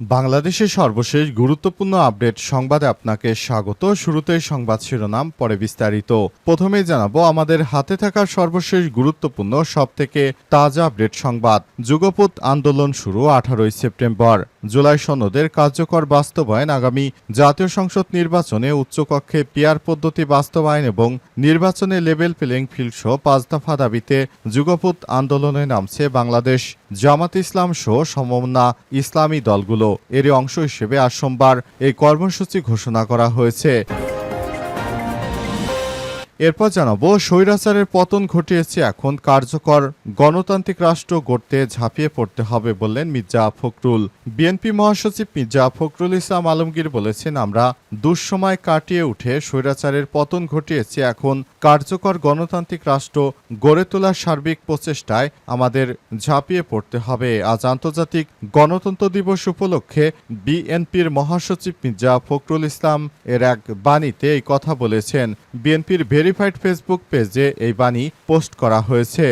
বাংলাদেশের সর্বশেষ গুরুত্বপূর্ণ আপডেট সংবাদে আপনাকে স্বাগত। শুরুতেই সংবাদ শিরোনাম, পরে বিস্তারিত। প্রথমে জানাব, আমাদের হাতে থাকা সর্বশেষ গুরুত্বপূর্ণ, সবথেকে তাজা আপডেট সংবাদ। যুগপৎ আন্দোলন শুরু আঠারোই সেপ্টেম্বর। জুলাই সনদের কার্যকর বাস্তবায়ন আগামী জাতীয় সংসদ নির্বাচনে উচ্চকক্ষে পিয়ার পদ্ধতি বাস্তবায়ন এবং নির্বাচনে লেভেল প্লেইং ফিল্ড সহ পাঁচ দফা দাবিতে যুগপৎ আন্দোলনে নামছে বাংলাদেশ। জামাত ইসলাম সহ সমমনা ইসলামী দলগুলো এরই অংশ হিসেবে আজ সোমবার এই কর্মসূচি ঘোষণা করা হয়েছে। এরপর জানাব, স্বৈরাচারের পতন ঘটিয়েছে এখন, কার্যকর গণতান্ত্রিক রাষ্ট্র গড়তে ঝাঁপিয়ে পড়তে হবে বললেন মির্জা ফখরুল। বিএনপি মহাসচিব মির্জা ফখরুল ইসলাম আলমগীর বলেছেন, আমরা দুঃসময় কাটিয়ে উঠে স্বৈরাচারের পতন ঘটিয়েছে এখন, কার্যকর গণতান্ত্রিক রাষ্ট্র গড়ে তোলার সার্বিক প্রচেষ্টায় আমাদের ঝাঁপিয়ে পড়তে হবে। আজ আন্তর্জাতিক গণতন্ত্র দিবস উপলক্ষে বিএনপির মহাসচিব মির্জা ফখরুল ইসলাম এর এক বাণীতে এই কথা বলেছেন। বিএনপির ভেরিফাইড ফেসবুক পেজে এই বাণী পোস্ট করা হয়েছে।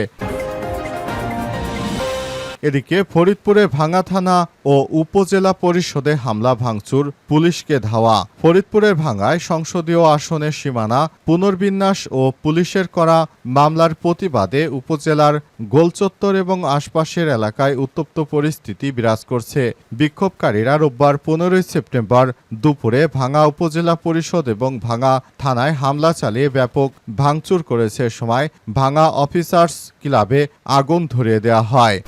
এদিকে ফরিদপুরে ভাঙা থানা ও উপজেলা পরিষদে হামলা, ভাঙচুর, পুলিশকে ধাওয়া। ফরিদপুরের ভাঙায় সংসদীয় আসনের সীমানা, পুনর্বিন্যাস ও পুলিশের করা মামলার প্রতিবাদে উপজেলার গোলচত্বর এবং আশপাশের এলাকায় উত্তপ্ত পরিস্থিতি বিরাজ করছে। বিক্ষোভকারীরা রোববার পনেরোই সেপ্টেম্বর দুপুরে ভাঙা উপজেলা পরিষদ এবং ভাঙা থানায় হামলা চালিয়ে ব্যাপক ভাঙচুর করেছে। সময় ভাঙা অফিসার্স ক্লাবে আগুন ধরিয়ে দেওয়া হয়।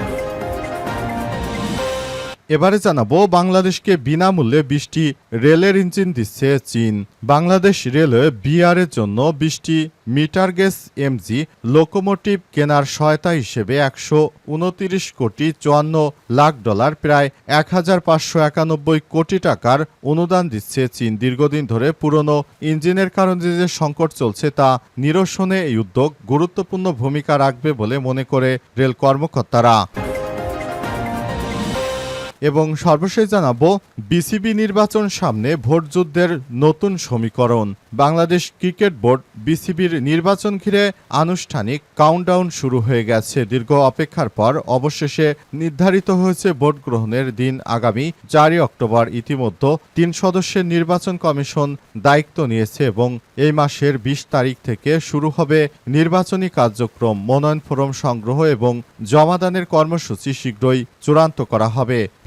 এবারে জানাব, বাংলাদেশকে বিনামূল্যে বৃষ্টি রেলের ইঞ্জিন দিচ্ছে চীন। বাংলাদেশ রেলওয়ে বিআরের জন্য বৃষ্টি মিটার গেস এমজি লোকোমোটিভ কেনার সহায়তা হিসেবে একশো উনতিরিশ কোটি চুয়ান্ন লাখ ডলার, প্রায় এক হাজার পাঁচশো একানব্বই কোটি টাকার অনুদান দিচ্ছে চীন। দীর্ঘদিন ধরে পুরনো ইঞ্জিনের কারণে যে সংকট চলছে তা নিরসনে এই উদ্যোগ গুরুত্বপূর্ণ ভূমিকা রাখবে বলে মনে করে রেল কর্মকর্তারা। এবং সর্বশেষ জানাব, বিসিবি নির্বাচন সামনে ভোটযুদ্ধের নতুন সমীকরণ। বাংলাদেশ ক্রিকেট বোর্ড বিসিবির নির্বাচন ঘিরে আনুষ্ঠানিক কাউন্টডাউন শুরু হয়ে গেছে। দীর্ঘ অপেক্ষার পর অবশেষে নির্ধারিত হয়েছে ভোট গ্রহণের দিন আগামী চারই অক্টোবর। ইতিমধ্যে তিন সদস্যের নির্বাচন কমিশন দায়িত্ব নিয়েছে এবং এই মাসের বিশ তারিখ থেকে শুরু হবে নির্বাচনী কার্যক্রম। মনোনয়ন ফরম সংগ্রহ এবং জমাদানের কর্মসূচি শীঘ্রই চূড়ান্ত করা হবে।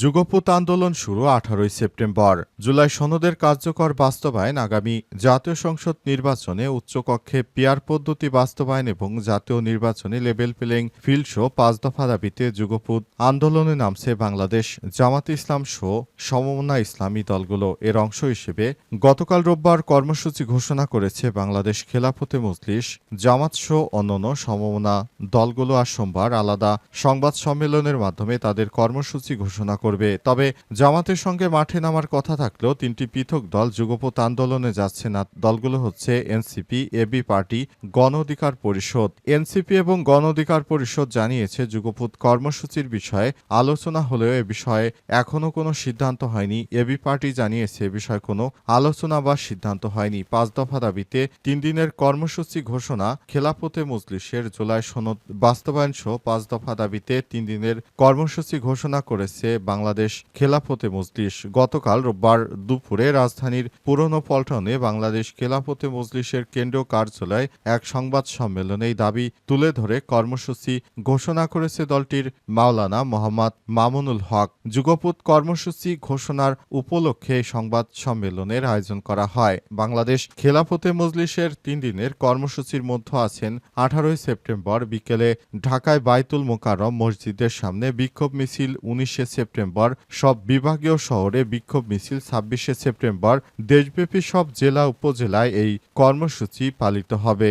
যুগপৎ আন্দোলন শুরু আঠারোই সেপ্টেম্বর। জুলাই সনদের কার্যকর বাস্তবায়ন আগামী জাতীয় সংসদ নির্বাচনে উচ্চকক্ষে পিয়ার পদ্ধতি বাস্তবায়ন এবং জাতীয় নির্বাচনে লেভেল প্লেইং ফিল্ড শো পাঁচ দফা দাবিতে যুগপৎ আন্দোলনে নামছে বাংলাদেশ জামাত ইসলাম শো সমমনা ইসলামী দলগুলো। এর অংশ হিসেবে গতকাল রোববার কর্মসূচি ঘোষণা করেছে বাংলাদেশ খেলাফতে মজলিস, জামাত শো অন্যান্য সমমনা দলগুলো। আজ সোমবার আলাদা সংবাদ সম্মেলনের মাধ্যমে তাদের কর্মসূচি ঘোষণা করবে। তবে জামাতের সঙ্গে মাঠে নামার কথা থাকলেও তিনটি পৃথক দল যুগপৎ আন্দোলনে যাচ্ছে না। দলগুলো হচ্ছে এনসিপি এবি পার্টি, গণ অধিকার পরিষদ। এনসিপি এবং গণ অধিকার পরিষদ জানিয়েছে, যুগপৎ কর্মসূচির বিষয়ে আলোচনা হলেও এ বিষয়ে এখনও কোনো সিদ্ধান্ত হয়নি। এবি পার্টি জানিয়েছে, এ বিষয়ে কোনো আলোচনা বা সিদ্ধান্ত হয়নি। পাঁচ দফা দাবিতে তিন দিনের কর্মসূচি ঘোষণা খেলাফতে মজলিসের জুলাই সনদ বাস্তবায়ন সহ পাঁচ দফা দাবিতে তিন দিনের কর্মসূচি ঘোষণা করেছে বাংলাদেশ খেলাফতে মজলিস। গতকাল রোববার দুপুরে রাজধানীর পুরনো পল্টনে বাংলাদেশ খেলাফতে মজলিসের কেন্দ্রীয় কার্যালয়ে এক সংবাদ সম্মেলনে দাবি তুলে ধরে কর্মসূচি ঘোষণা করেছে দলটির মাওলানা মোহাম্মদ মামুনুল হক। যুগপৎ কর্মসূচি ঘোষণার উপলক্ষে সংবাদ সম্মেলনের আয়োজন করা হয়। বাংলাদেশ খেলাফতে মজলিসের তিন দিনের কর্মসূচির মধ্যে আছেন আঠারোই সেপ্টেম্বর বিকেলে ঢাকায় বাইতুল মোকাররম মসজিদের সামনে বিক্ষোভ মিছিল উনিশে সেপ্টেম্বর সেপ্টেম্বর সব বিভাগীয় শহরে বিক্ষোভ মিছিল ছাব্বিশে সেপ্টেম্বর দেশব্যাপী সব জেলা উপজেলায় এই কর্মসূচি পালিত হবে।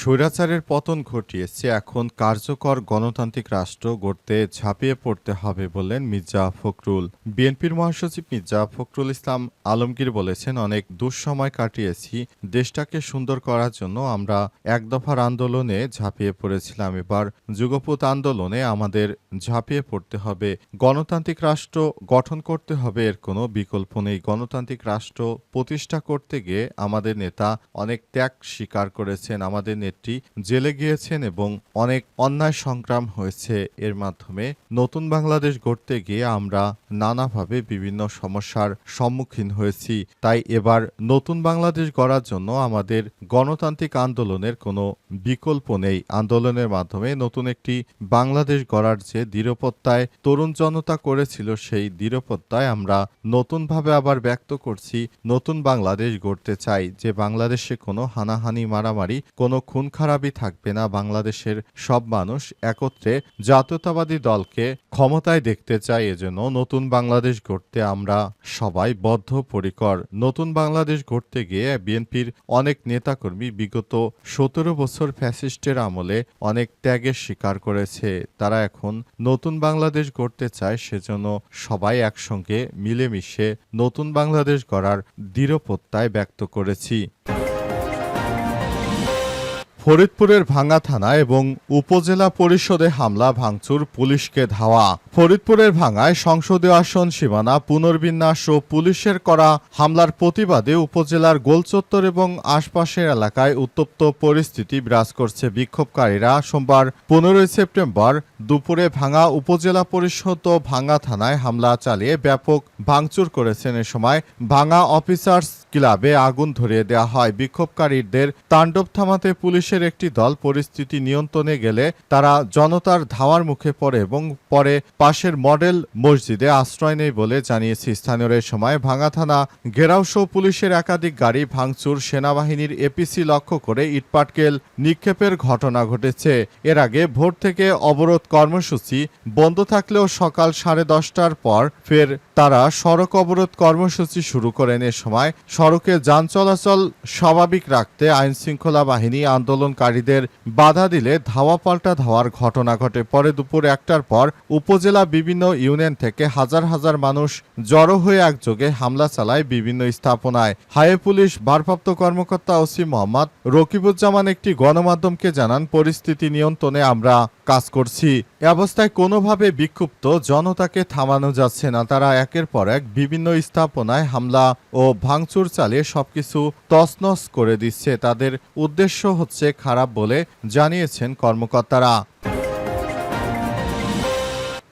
স্বৈরাচারের পতন ঘটিয়েছে, এখন কার্যকর গণতান্ত্রিক রাষ্ট্র গড়তে ঝাঁপিয়ে পড়তে হবে বললেন মির্জা ফখরুল। বিএনপির মহাসচিব মির্জা ফখরুল ইসলাম আলমগীর বলেছেন, অনেক দুঃসময় কাটিয়েছি, দেশটাকে সুন্দর করার জন্য আমরা এক দফার আন্দোলনে ঝাঁপিয়ে পড়েছিলাম। এবার যুগপৎ আন্দোলনে আমাদের ঝাঁপিয়ে পড়তে হবে। গণতান্ত্রিক রাষ্ট্র গঠন করতে হবে, এর কোনো বিকল্প নেই। গণতান্ত্রিক রাষ্ট্র প্রতিষ্ঠা করতে গিয়ে আমাদের নেতা অনেক ত্যাগ স্বীকার করেছেন, আমাদের নেত্রী জেলে গিয়েছেন এবং অনেক অন্যায় সংগ্রাম হয়েছে। এর মাধ্যমে নতুন বাংলাদেশ গড়তে গিয়ে আমরা নানাভাবে বিভিন্ন সমস্যার সম্মুখীন হয়েছি। তাই এবার নতুন বাংলাদেশ গড়ার জন্য আমাদের গণতান্ত্রিক আন্দোলনের কোনো বিকল্প নেই। আন্দোলনের মাধ্যমে নতুন একটি বাংলাদেশ গড়ার যে দৃঢ়পত্তায় তরুণ জনতা করেছিল, সেই দৃঢ়পত্তায় আমরা নতুনভাবে আবার ব্যক্ত করছি। নতুন বাংলাদেশ গড়তে চাই। যে বাংলাদেশে কোনো হানাহানি, মারামারি, কোনো খুন খারাপই থাকবে না বাংলাদেশের সব মানুষ একত্রে জাতীয়তাবাদী দলকে ক্ষমতায় দেখতে চাই এজন্য নতুন বাংলাদেশ গড়তে আমরা সবাই বদ্ধপরিকর। নতুন বাংলাদেশ গড়তে গিয়ে বিএনপির অনেক নেতাকর্মী বিগত সতেরো বছর ফ্যাসিস্টের আমলে অনেক ত্যাগের স্বীকার করেছে। তারা এখন নতুন বাংলাদেশ গড়তে চায় সেজন্য সবাই একসঙ্গে মিলেমিশে নতুন বাংলাদেশ গড়ার দৃঢ়প্রত্যয় ব্যক্ত করেছি। ফরিদপুরের ভাঙ্গা থানা এবং উপজেলা পরিষদে হামলা ভাঙচুর পুলিশকে ধাওয়া। ফরিদপুরের ভাঙায় সংসদীয় আসন সীমানা পুনর্বিন্যাস ও পুলিশের করা হামলার প্রতিবাদে উপজেলার গোলচত্বর এবং আশপাশের এলাকায় উত্তপ্ত পরিস্থিতি বিরাজ করছে বিক্ষোভকারীরা। সোমবার পনেরোই সেপ্টেম্বর দুপুরে ভাঙ্গা উপজেলা পরিষদ ও ভাঙ্গা থানায় হামলা চালিয়ে ব্যাপক ভাঙচুর করেছেন। এ সময় ভাঙ্গা অফিসার্স ক্লাবে আগুন ধরিয়ে দেওয়া হয়। বিক্ষোভকারীদের তাণ্ডব থামাতে পুলিশের একটি দল পরিস্থিতি নিয়ন্ত্রণে গেলে তারা জনতার ধাওয়ার মুখে পড়ে এবং পরে পাশের মডেল মসজিদে আশ্রয় নেই বলে জানিয়েছে স্থানীয়রা সময়। ভাঙ্গা থানা ঘেরাও পুলিশের একাধিক গাড়ি ভাঙচুর, সেনাবাহিনীর এপিসি লক্ষ্য করে ইটপাটকেল নিক্ষেপের ঘটনা ঘটেছে। এর আগে ভোর থেকে অবরোধ কর্মসূচি বন্ধ থাকলেও সকাল সাড়ে দশটার পর ফের তারা সড়ক অবরোধ কর্মসূচি শুরু করেন। এ সময় সড়কে যান চলাচল স্বাভাবিক রাখতে আইন শৃঙ্খলা বাহিনী আন্দোলনকারীদের বাধা দিলে ধাওয়া পাল্টা ধাওয়ার ঘটনা ঘটে। পরে দুপুর একটার পর উপজেলা বিভিন্ন ইউনিয়ন থেকে হাজার হাজার মানুষ জড়ো হয়ে একযোগে হামলা চালায় বিভিন্ন স্থাপনায়। হাইওয়ে পুলিশ ভারপ্রাপ্ত কর্মকর্তা ওসি মোহাম্মদ রকিবুজ্জামান একটি গণমাধ্যমকে জানান, পরিস্থিতি নিয়ন্ত্রণে আমরা কাজ করছি। এ অবস্থায় কোনোভাবে বিক্ষুব্ধ জনতাকে থামানো যাচ্ছে না। তারা একের পর এক বিভিন্ন স্থাপনায় হামলা ও ভাঙচুর চালিয়ে সবকিছু তছনছ করে দিচ্ছে। তাদের উদ্দেশ্য হচ্ছে খারাপ বলে জানিয়েছেন কর্মকর্তারা।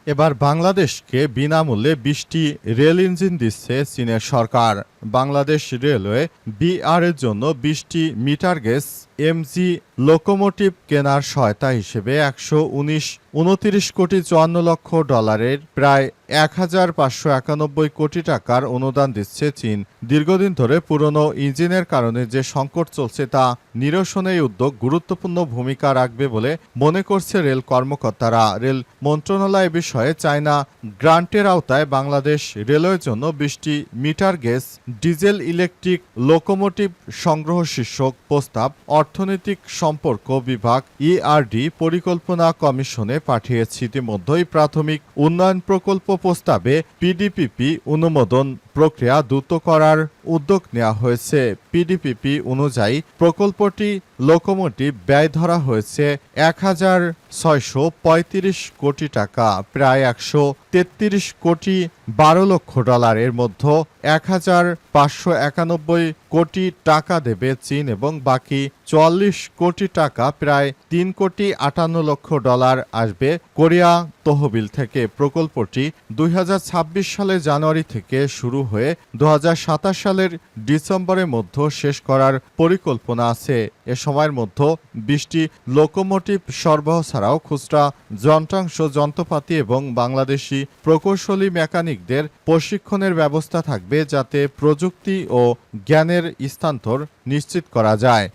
এবার বাংলাদেশকে বিনামূল্যে বিশটি রেল ইঞ্জিন দিচ্ছে চীনের সরকার। বাংলাদেশ রেলওয়ে বিআর এর জন্য বিশটি মিটার গেজ এমজি লোকোমোটিভ কেনার সহায়তা হিসেবে একশো উনিশ, উনতিরিশ কোটি চুয়ান্ন লক্ষ ডলারের প্রায় এক হাজার পাঁচশো একানব্বই কোটি টাকার অনুদান দিচ্ছে চীন। দীর্ঘদিন ধরে পুরনো ইঞ্জিনের কারণে যে সংকট চলছে তা নিরসনে এই উদ্যোগ গুরুত্বপূর্ণ ভূমিকা রাখবে বলে মনে করছে রেল কর্মকর্তারা। রেল মন্ত্রণালয় বিষয়ে চায়না গ্রান্টের আওতায় বাংলাদেশ রেলওয়ের জন্য বিশটি metre gauge diesel electric locomotive সংগ্রহ শীর্ষক প্রস্তাব অর্থনৈতিক সম্পর্ক বিভাগ ইআরডি পরিকল্পনা কমিশনে পাঠিয়েছে। ইতিমধ্যেই প্রাথমিক উন্নয়ন প্রকল্প প্রস্তাবে পিডিপিপি অনুমোদন প্রক্রিয়া দ্রুত করার উদ্যোগ নেওয়া হয়েছে। পিডিপিপি অনুযায়ী প্রকল্পটি লোকোমোটিভ ব্যয় ধরা হয়েছে এক হাজার ছয়শো পঁয়ত্রিশ কোটি টাকা, প্রায় একশো তেত্রিশ কোটি বারো লক্ষ ডলার। এর মধ্যে এক হাজার পাঁচশো একানব্বই কোটি টাকা দেবে চীন এবং বাকি চুয়াল্লিশ কোটি টাকা, প্রায় তিন কোটি আটান্ন লক্ষ ডলার আসবে কোরিয়া তহবিল থেকে। প্রকল্পটি দুই হাজার ছাব্বিশ সালে জানুয়ারি থেকে শুরু হয়ে দুহাজার সাতাশ সালের ডিসেম্বরের মধ্যে শেষ করার পরিকল্পনা আছে। এ সময়ের মধ্যে বিশটি লোকোমোটিভ সরবরাহ ছাড়াও খুচরা, যন্ত্রাংশ, যন্ত্রপাতি এবং বাংলাদেশি প্রকৌশলী মেকানিকদের প্রশিক্ষণের ব্যবস্থা থাকবে যাতে প্রযুক্তি ও জ্ঞানের স্থানান্তর নিশ্চিত করা যায়।